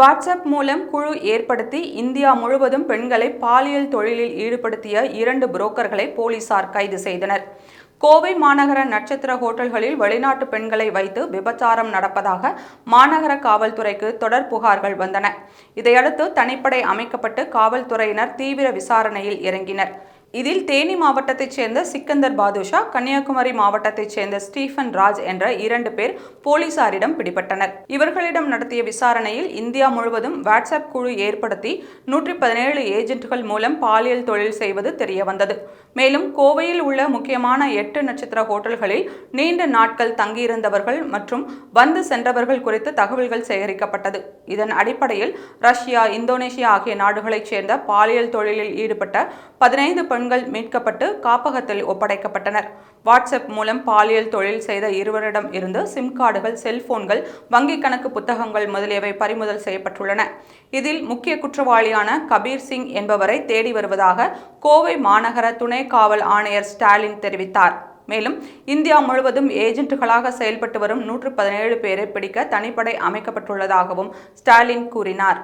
WhatsApp மூலம் குழு ஏற்படுத்தி இந்தியா முழுவதும் பெண்களை பாலியல் தொழிலில் ஈடுபடுத்திய இரண்டு புரோக்கர்களை போலீசார் கைது செய்தனர். கோவை மாநகர நட்சத்திர ஹோட்டல்களில் வெளிநாட்டு பெண்களை வைத்து விபச்சாரம் நடப்பதாக மாநகர காவல்துறைக்கு தொடர் புகார்கள் வந்தன. இதையடுத்து தனிப்படை அமைக்கப்பட்டு காவல்துறையினர் தீவிர விசாரணையில் இறங்கினர். இதில் தேனி மாவட்டத்தைச் சேர்ந்த சிக்கந்தர் பாதுஷா கன்னியாகுமரி மாவட்டத்தைச் சேர்ந்த ஸ்டீஃபன் ராஜ் என்ற இரண்டு பேர் போலீசாரிடம் பிடிபட்டனர். இவர்களிடம் நடத்திய விசாரணையில் இந்தியா முழுவதும் வாட்ஸ்அப் குழு ஏற்படுத்தி நூற்றி பதினேழு ஏஜென்ட்கள் மூலம் பாலியல் தொழில் செய்வது தெரியவந்தது. மேலும் கோவையில் உள்ள முக்கியமான எட்டு நட்சத்திர ஹோட்டல்களில் நீண்ட நாட்கள் தங்கியிருந்தவர்கள் மற்றும் வந்து சென்றவர்கள் குறித்து தகவல்கள் சேகரிக்கப்பட்டது. இதன் அடிப்படையில் ரஷ்யா இந்தோனேஷியா ஆகிய நாடுகளைச் சேர்ந்த பாலியல் தொழிலில் ஈடுபட்ட பதினைந்து பெண்கள் மீட்கப்பட்டு காப்பகத்தில் ஒப்படைக்கப்பட்டனர். வாட்ஸ்அப் மூலம் பாலியல் தொழில் செய்த இருவரிடம் இருந்து சிம் கார்டுகள் செல்போன்கள் வங்கிக் கணக்கு புத்தகங்கள் முதலியவை பறிமுதல் செய்யப்பட்டுள்ளன. இதில் முக்கிய குற்றவாளியான கபீர் சிங் என்பவரை தேடி வருவதாக கோவை மாநகர துணை காவல் ஆணையர் ஸ்டாலின் தெரிவித்தார். மேலும் இந்தியா முழுவதும் ஏஜென்ட்டுகளாக செயல்பட்டு வரும் நூற்று பதினேழு பேரை பிடிக்க தனிப்படை அமைக்கப்பட்டுள்ளதாகவும் ஸ்டாலின் கூறினார்.